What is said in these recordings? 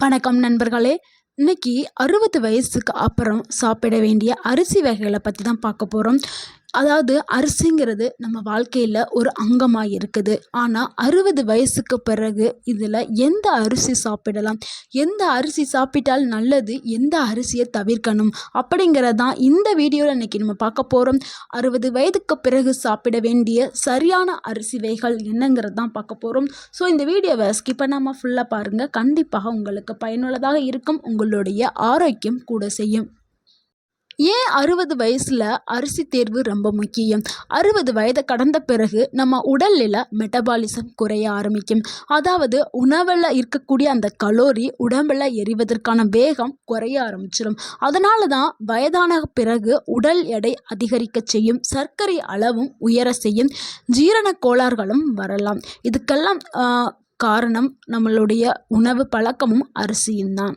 வணக்கம் நண்பர்களே. இன்னைக்கு அறுபது வயசுக்கு அப்புறம் சாப்பிட வேண்டிய அரிசி வகைகளை பற்றி தான் பார்க்க போகிறோம் அதாவது அரிசிங்கிறது நம்ம வாழ்க்கையில் ஒரு அங்கமாக இருக்குது. ஆனால் அறுபது வயசுக்கு பிறகு இதில் எந்த அரிசி சாப்பிடலாம்? எந்த அரிசி சாப்பிட்டால் நல்லது? எந்த அரிசியை தவிர்க்கணும்? அப்படிங்கிறதான் இந்த வீடியோவில் இன்றைக்கி நம்ம பார்க்க போகிறோம் அறுபது வயதுக்கு பிறகு சாப்பிட வேண்டிய சரியான அரிசி வகைகள் என்னங்கிறது தான் பார்க்க போகிறோம் ஸோ இந்த வீடியோவை ஸ்கிப் பண்ணாமல் ஃபுல்லாக பாருங்கள் கண்டிப்பாக உங்களுக்கு பயனுள்ளதாக இருக்கும். உங்களுடைய ஆரோக்கியம் கூட செய்யும். ஏன் அறுபது வயசில் அரிசி தேர்வு ரொம்ப முக்கியம்? அறுபது வயதை கடந்த பிறகு நம்ம உடலில் மெட்டபாலிசம் குறைய ஆரம்பிக்கும். அதாவது உணவில் இருக்கக்கூடிய அந்த கலோரி உடம்பில் எரிவதற்கான வேகம் குறைய ஆரம்பிச்சிடும் அதனால தான் வயதான பிறகு உடல் எடை அதிகரிக்க செய்யும் சர்க்கரை அளவும் உயர செய்யும் ஜீரண கோளாறுகளும் வரலாம். இதுக்கெல்லாம் காரணம் நம்மளுடைய உணவு பழக்கமும் அரிசியும் தான்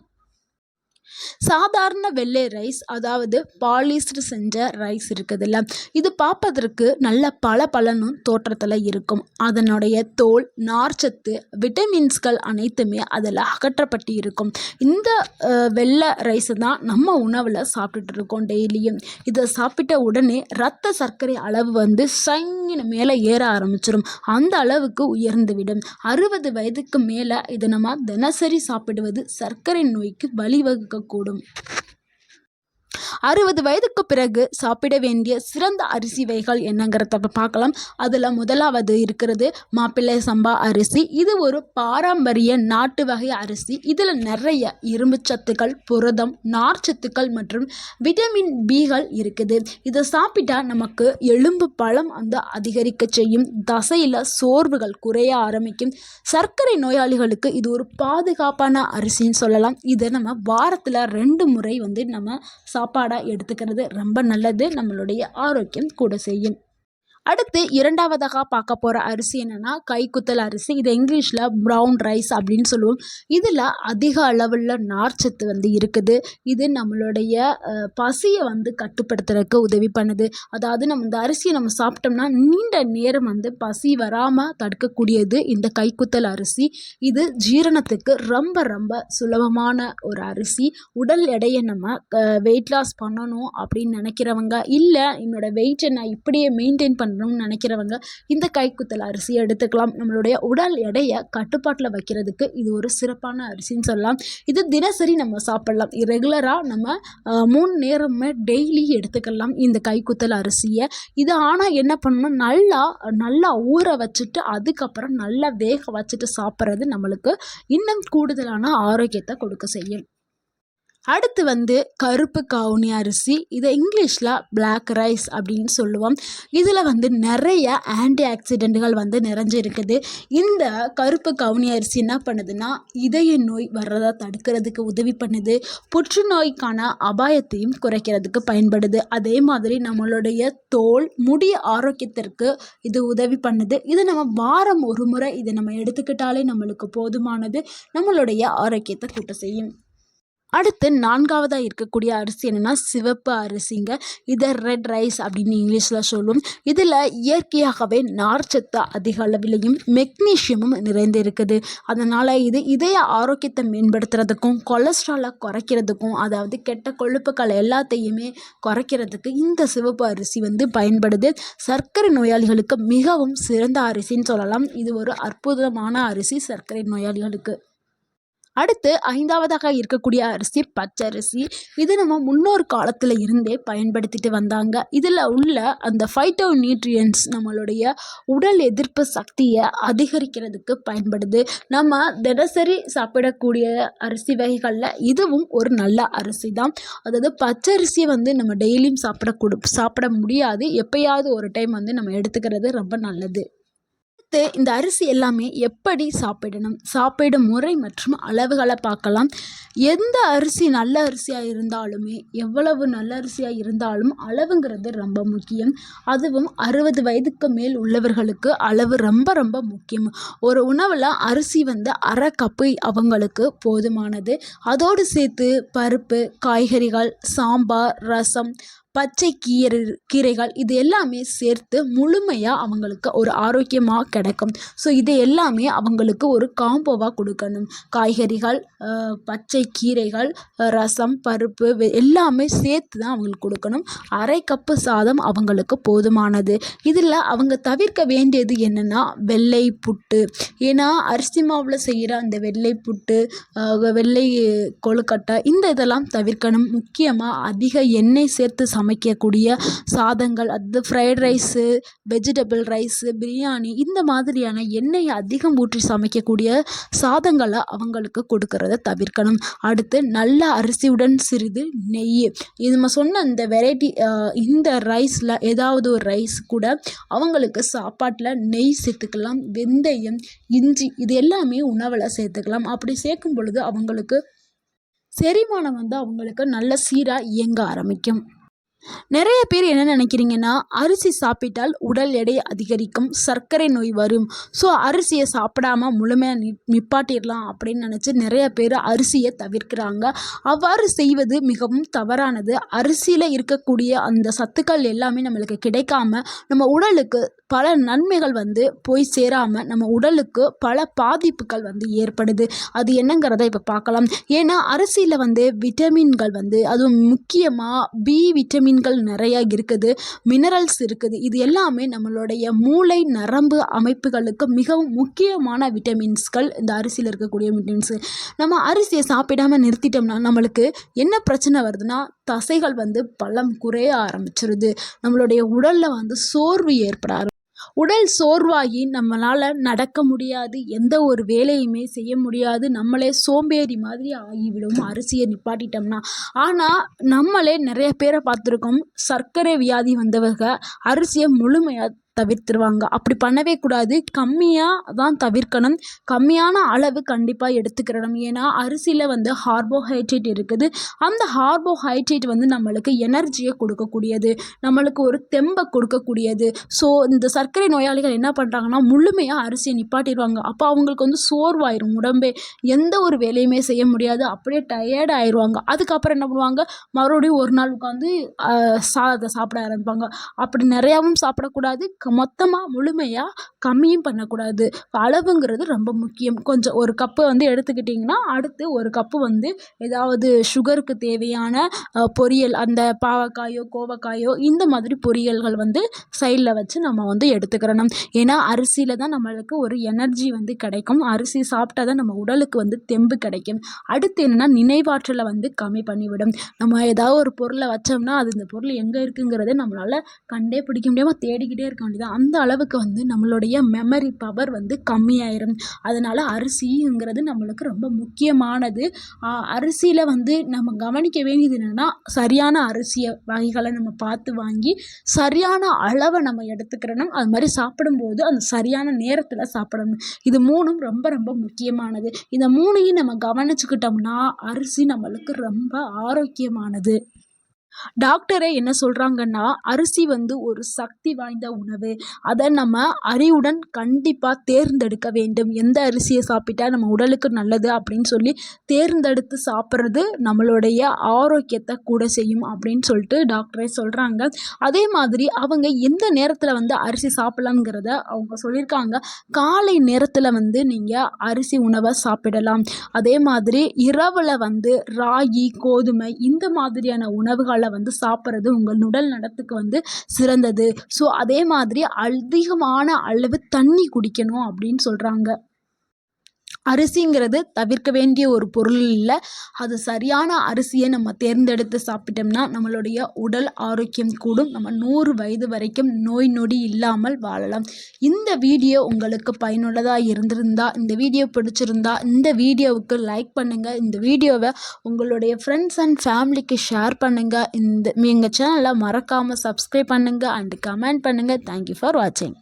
சாதாரண வெள்ளை ரைஸ் அதாவது பாலிஸ்டு செஞ்ச ரைஸ் இருக்குதுல்ல. இது பார்ப்பதற்கு நல்ல பல பலனும் தோற்றத்தில் இருக்கும். அதனுடைய தோல் நார்ச்சத்து விட்டமின்ஸ்கள் அனைத்துமே அதில் அகற்றப்பட்டு இருக்கும். இந்த வெள்ளை ரைஸ் தான் நம்ம உணவில் சாப்பிட்டுட்டு இருக்கோம் டெய்லியும். இதை சாப்பிட்ட உடனே ரத்த சர்க்கரை அளவு வந்து சங்கின மேலே ஏற ஆரம்பிச்சிடும் அந்த அளவுக்கு உயர்ந்துவிடும் அறுபது வயதுக்கு மேலே இதை நம்ம தினசரி சாப்பிடுவது சர்க்கரை நோய்க்கு வழிவகுக்க இருக்கக்கூடும் அறுபது வயதுக்கு பிறகு சாப்பிட வேண்டிய சிறந்த அரிசி வகைகள் என்னங்கிறத பார்க்கலாம். அதில் முதலாவது இருக்கிறது மாப்பிள்ளை சம்பா அரிசி. இது ஒரு பாரம்பரிய நாட்டு வகை அரிசி. இதில் நிறைய இரும்பு சத்துக்கள் புரதம் நார்ச்சத்துக்கள் மற்றும் விட்டமின் பிகள் இருக்குது. இதை சாப்பிட்டா நமக்கு எலும்பு பழம் வந்து அதிகரிக்க செய்யும். தசையில் சோர்வுகள் குறைய ஆரம்பிக்கும். சர்க்கரை நோயாளிகளுக்கு இது ஒரு பாதுகாப்பான அரிசின்னு சொல்லலாம். இதை நம்ம வாரத்தில் ரெண்டு முறை வந்து நம்ம சாப்பாடு சாப்பாடாக எடுத்துக்கிறது. ரொம்ப நல்லது. நம்மளுடைய ஆரோக்கியம் கூட செய்யும். அடுத்து இரண்டாவதாக பார்க்க போகிற அரிசி என்னென்னா கைக்குத்தல் அரிசி. இது இங்கிலீஷில் ப்ரௌன் ரைஸ் அப்படின்னு சொல்லுவோம். இதில் அதிக அளவில் நார்ச்சத்து வந்து இருக்குது. இது நம்மளுடைய பசியை வந்து கட்டுப்படுத்துறதுக்கு உதவி பண்ணுது. அதாவது நம்ம இந்த அரிசியை நம்ம சாப்பிட்டோம்னா நீண்ட நேரம் வந்து பசி வராமல் தடுக்கக்கூடியது இந்த கைக்குத்தல் அரிசி. இது ஜீரணத்துக்கு ரொம்ப ரொம்ப சுலபமான ஒரு அரிசி. உடல் எடையை நம்ம வெயிட் லாஸ் பண்ணணும் அப்படின்னு நினைக்கிறவங்க இல்லை என்னோடய வெயிட்டை நான் இப்படியே மெயின்டைன் பண்ண பண்ணணும்னு நினைக்கிறவங்க இந்த கைக்குத்தல் அரிசியை எடுத்துக்கலாம். நம்மளுடைய உடல் எடையை கட்டுப்பாட்டில் வைக்கிறதுக்கு இது ஒரு சிறப்பான அரிசின்னு சொல்லலாம். இது தினசரி நம்ம சாப்பிட்லாம். ரெகுலராக நம்ம மூணு நேரமே டெய்லி எடுத்துக்கலாம் இந்த கைக்குத்தல் அரிசியை. இது ஆனால் என்ன பண்ணணும்? நல்லா நல்லா ஊற வச்சுட்டு அதுக்கப்புறம் நல்லா வேக வச்சுட்டு சாப்பிட்றது நம்மளுக்கு இன்னும் கூடுதலான ஆரோக்கியத்தை கொடுக்க செய்யும். அடுத்து வந்து கருப்பு கவுனி அரிசி இதை இங்கிலீஷில் பிளாக் ரைஸ் அப்படின்னு சொல்லுவோம். இதில் வந்து நிறைய ஆன்டி ஆக்சிடெண்ட்டுகள் வந்து நிறைஞ்சிருக்குது. இந்த கருப்பு கவுனி அரிசி என்ன பண்ணுதுன்னா இதய நோய் வர்றதை தடுக்கிறதுக்கு உதவி பண்ணுது. புற்றுநோய்க்கான அபாயத்தையும் குறைக்கிறதுக்கு பயன்படுது. அதே மாதிரி நம்மளுடைய தோல் முடி ஆரோக்கியத்திற்கு இது உதவி பண்ணுது. இது நம்ம வாரம் ஒரு முறை இதை நம்ம எடுத்துக்கிட்டாலே நம்மளுக்கு போதுமானது. நம்மளுடைய ஆரோக்கியத்தை கூட்ட செய்யும். அடுத்து நான்காவதாக இருக்கக்கூடிய அரிசி என்னென்னா சிவப்பு அரிசிங்க. இதை ரெட் ரைஸ் அப்படின்னு இங்கிலீஷில் சொல்லும். இதில் இயற்கையாகவே நார்ச்சத்து அதிக அளவிலையும் மெக்னீஷியமும் நிறைந்து இருக்குது அதனால் இது இதய ஆரோக்கியத்தை மேம்படுத்துறதுக்கும் கொலஸ்ட்ராலை குறைக்கிறதுக்கும் அதாவது கெட்ட கொழுப்புக்கள் எல்லாத்தையுமே குறைக்கிறதுக்கு இந்த சிவப்பு அரிசி வந்து பயன்படுது. சர்க்கரை நோயாளிகளுக்கு மிகவும் சிறந்த அரிசின்னு சொல்லலாம். இது ஒரு அற்புதமான அரிசி சர்க்கரை நோயாளிகளுக்கு. அடுத்து ஐந்தாவதாக இருக்கக்கூடிய அரிசி பச்சரிசி இது நம்ம முன்னோர் காலத்தில் இருந்தே பயன்படுத்திட்டு வந்தாங்க. இதில் உள்ள அந்த ஃபைட்டோ நியூட்ரியன்ஸ் நம்மளுடைய உடல் எதிர்ப்பு சக்தியை அதிகரிக்கிறதுக்கு பயன்படுது. நம்ம தினசரி சாப்பிடக்கூடிய அரிசி வகைகளில் இதுவும் ஒரு நல்ல அரிசி தான் அதாவது பச்சரிசி வந்து நம்ம டெய்லியும் சாப்பிடக்கூட சாப்பிட முடியாது. எப்பயாவது ஒரு டைம் வந்து நம்ம எடுத்துக்கிறது ரொம்ப நல்லது. அடுத்து இந்த அரிசி எல்லாமே எப்படி சாப்பிடணும்? சாப்பிடும் முறை மற்றும் அளவுகளை பார்க்கலாம். எந்த அரிசி நல்ல அரிசியாக இருந்தாலுமே எவ்வளவு நல்ல அரிசியாக இருந்தாலும் அளவுங்கிறது ரொம்ப முக்கியம். அதுவும் அறுபது வயதுக்கு மேல் உள்ளவர்களுக்கு அளவு ரொம்ப ரொம்ப முக்கியம். ஒரு உணவில் அரிசி வந்து அரை கப்பு அவங்களுக்கு போதுமானது. அதோடு சேர்த்து பருப்பு காய்கறிகள் சாம்பார் ரசம் பச்சை கீரை கீரைகள் இது எல்லாமே சேர்த்து முழுமையாக அவங்களுக்கு ஒரு ஆரோக்கியமாக கிடைக்கும். ஸோ இது எல்லாமே அவங்களுக்கு ஒரு காம்போவாக கொடுக்கணும். காய்கறிகள் பச்சை கீரைகள் ரசம் பருப்பு எல்லாமே சேர்த்து தான் அவங்களுக்கு கொடுக்கணும். அரை கப்பு சாதம் அவங்களுக்கு போதுமானது. இதில் அவங்க தவிர்க்க வேண்டியது என்னென்னா வெள்ளை புட்டு. ஏன்னா அரிசி மாவில் செய்கிற அந்த வெள்ளை புட்டு வெள்ளை கொழுக்கட்டை இந்த இதெல்லாம் தவிர்க்கணும். முக்கியமாக அதிக எண்ணெய் சேர்த்து சமைக்கக்கூடிய சாதங்கள் அது fried rice vegetable rice biryani இந்த மாதிரியான எண்ணெயை அதிகம் ஊற்றி சமைக்கக்கூடிய சாதங்களை அவங்களுக்கு கொடுக்கறத தவிர்க்கணும். அடுத்து நல்ல அரிசியுடன் சிறிது நெய். இது நம்ம சொன்ன இந்த வெரைட்டி இந்த ரைஸில் ஏதாவது ஒரு ரைஸ் கூட அவங்களுக்கு சாப்பாட்டில் நெய் சேர்த்துக்கலாம் வெந்தயம் இஞ்சி இது எல்லாமே உணவில் சேர்த்துக்கலாம். அப்படி சேர்க்கும் பொழுது அவங்களுக்கு செரிமானம் வந்து அவங்களுக்கு நல்ல சீராக இயங்க ஆரம்பிக்கும். நிறைய பேர் என்ன நினைக்கிறீங்கன்னா அரிசி சாப்பிட்டால் உடல் எடை அதிகரிக்கும் சர்க்கரை நோய் வரும். ஸோ அரிசியை சாப்பிடாம முழுமையாக நி நிப்பாட்டிடலாம் அப்படின்னு நினச்சி நிறைய பேர் அரிசியை தவிர்க்கிறாங்க. அவ்வாறு செய்வது மிகவும் தவறானது. அரிசியில் இருக்கக்கூடிய அந்த சத்துக்கள் எல்லாமே நம்மளுக்கு கிடைக்காம நம்ம உடலுக்கு பல நன்மைகள் வந்து போய் சேராமல் நம்ம உடலுக்கு பல பாதிப்புகள் வந்து ஏற்படுது. அது என்னங்கிறத இப்போ பார்க்கலாம். ஏன்னா அரிசியில் வந்து விட்டமின்கள் வந்து அதுவும் முக்கியமாக பி விட்டமின் விட்டமின்கள் நிறையா இருக்குது மினரல்ஸ் இருக்குது. இது எல்லாமே நம்மளுடைய மூளை நரம்பு அமைப்புகளுக்கு மிகவும் முக்கியமான விட்டமின்ஸ்கள் இந்த அரிசியில் இருக்கக்கூடிய விட்டமின்ஸ் நம்ம அரிசியை சாப்பிடாம நிறுத்திட்டோம்னா நம்மளுக்கு என்ன பிரச்சனை வருதுன்னா தசைகள் வந்து பலம் குறைய ஆரம்பிச்சிருது. நம்மளுடைய உடலில் வந்து சோர்வு ஏற்பட உடல் சோர்வாகி நம்மளால் நடக்க முடியாது எந்த ஒரு வேலையுமே செய்ய முடியாது நம்மளே சோம்பேறி மாதிரி ஆகிவிடும் அரிசியை நிப்பாட்டிட்டோம்னா. ஆனால் நம்மளே நிறைய பேரை பார்த்துருக்கோம் சர்க்கரை வியாதி வந்தவங்க அரிசியை முழுமையாக தவிர்த்துருவாங்க. அப்படி பண்ணவே கூடாது. கம்மியாக தான் தவிர்க்கணும். கம்மியான அளவு கண்டிப்பாக எடுத்துக்கிறணும் ஏன்னா அரிசியில் வந்து ஹார்போஹைட்ரேட் இருக்குது. அந்த ஹார்போஹைட்ரேட் வந்து நம்மளுக்கு எனர்ஜியை கொடுக்கக்கூடியது. நம்மளுக்கு ஒரு தெம்பை கொடுக்கக்கூடியது. ஸோ இந்த சர்க்கரை நோயாளிகள் என்ன பண்ணுறாங்கன்னா முழுமையாக அரிசியை நிப்பாட்டிடுவாங்க. அப்போ அவங்களுக்கு வந்து சோர்வாயிரும் உடம்பே. எந்த ஒரு வேலையுமே செய்ய முடியாது. அப்படியே டயர்ட் ஆயிடுவாங்க. அதுக்கப்புறம் என்ன பண்ணுவாங்க? மறுபடியும் ஒரு நாள் உட்காந்து சாதத்தை சாப்பிட ஆரம்பிப்பாங்க. அப்படி நிறையாவும் சாப்பிடக்கூடாது. மொத்தமாக முழுமையாக கம்மியும் பண்ணக்கூடாது. அளவுங்கிறது ரொம்ப முக்கியம். கொஞ்சம் ஒரு கப்பு வந்து எடுத்துக்கிட்டிங்கன்னா அடுத்து ஒரு கப்பு வந்து ஏதாவது சுகருக்கு தேவையான பொரியல் அந்த பாவக்காயோ கோவக்காயோ இந்த மாதிரி பொரியல்கள் வந்து சைடில் வச்சு நம்ம வந்து எடுத்துக்கிறணும். ஏன்னா அரிசியில் தான் நம்மளுக்கு ஒரு எனர்ஜி வந்து கிடைக்கும். அரிசி சாப்பிட்டா தான் நம்ம உடலுக்கு வந்து தெம்பு கிடைக்கும். அடுத்து என்னென்னா நினைவாற்றலை வந்து கம்மி பண்ணிவிடும். நம்ம ஏதாவது ஒரு பொருளை வச்சோம்னா அது இந்த பொருள் எங்கே இருக்குங்கிறதே நம்மளால் கண்டே பிடிக்க முடியாமல் தேடிக்கிட்டே இருக்கணும். இருக்க அந்த அளவுக்கு வந்து நம்மளுடைய மெமரி பவர் வந்து கம்மியாயிரும். அதனால் அரிசிங்கிறது நம்மளுக்கு ரொம்ப முக்கியமானது. அரிசியில் வந்து நம்ம கவனிக்க வேண்டியது என்னென்னா சரியான அரிசியை வகைகளை நம்ம பார்த்து வாங்கி சரியான அளவை நம்ம எடுத்துக்கிறணும். அது மாதிரி சாப்பிடும்போது அந்த சரியான நேரத்தில் சாப்பிடணும். இது மூணும் ரொம்ப ரொம்ப முக்கியமானது. இந்த மூணையும் நம்ம கவனிச்சுக்கிட்டோம்னா அரிசி நம்மளுக்கு ரொம்ப ஆரோக்கியமானது. டாக்டரே என்ன சொல்கிறாங்கன்னா அரிசி வந்து ஒரு சக்தி வாய்ந்த உணவு. அதை நம்ம அறிவுடன் கண்டிப்பாக தேர்ந்தெடுக்க வேண்டும். எந்த அரிசியை சாப்பிட்டா நம்ம உடலுக்கு நல்லது அப்படின்னு சொல்லி தேர்ந்தெடுத்து சாப்பிட்றது நம்மளுடைய ஆரோக்கியத்தை கூட செய்யும் அப்படின்னு சொல்லிட்டு டாக்டரே சொல்கிறாங்க அதே மாதிரி அவங்க எந்த நேரத்தில் வந்து அரிசி சாப்பிட்லாங்கிறத அவங்க சொல்லியிருக்காங்க. காலை நேரத்தில் வந்து நீங்கள் அரிசி உணவை சாப்பிடலாம். அதே மாதிரி இரவில் வந்து ராகி கோதுமை இந்த மாதிரியான உணவுகள் வந்து சாப்பிட்றது உங்கள் உடல் நலத்துக்கு வந்து சிறந்தது. ஸோ அதே மாதிரி அதிகமான அளவு தண்ணி குடிக்கணும் அப்படின்னு சொல்கிறாங்க அரிசிங்கிறது தவிர்க்க வேண்டிய ஒரு பொருள் இல்லை. அது சரியான அரிசியை நம்ம தேர்ந்தெடுத்து சாப்பிட்டோம்னா நம்மளுடைய உடல் ஆரோக்கியம் கூடும். நம்ம நூறு வயது வரைக்கும் நோய் நொடி இல்லாமல் வாழலாம். இந்த வீடியோ உங்களுக்கு பயனுள்ளதாக இருந்திருந்தா இந்த வீடியோ பிடிச்சிருந்தா இந்த வீடியோவுக்கு லைக் பண்ணுங்கள் இந்த வீடியோவை உங்களுடைய ஃப்ரெண்ட்ஸ் அண்ட் ஃபேமிலிக்கு ஷேர் பண்ணுங்கள் இந்த எங்கள் சேனலை மறக்காமல் சப்ஸ்கிரைப் பண்ணுங்கள் அண்ட் கமெண்ட் பண்ணுங்கள் தேங்க்யூ ஃபார் வாட்சிங்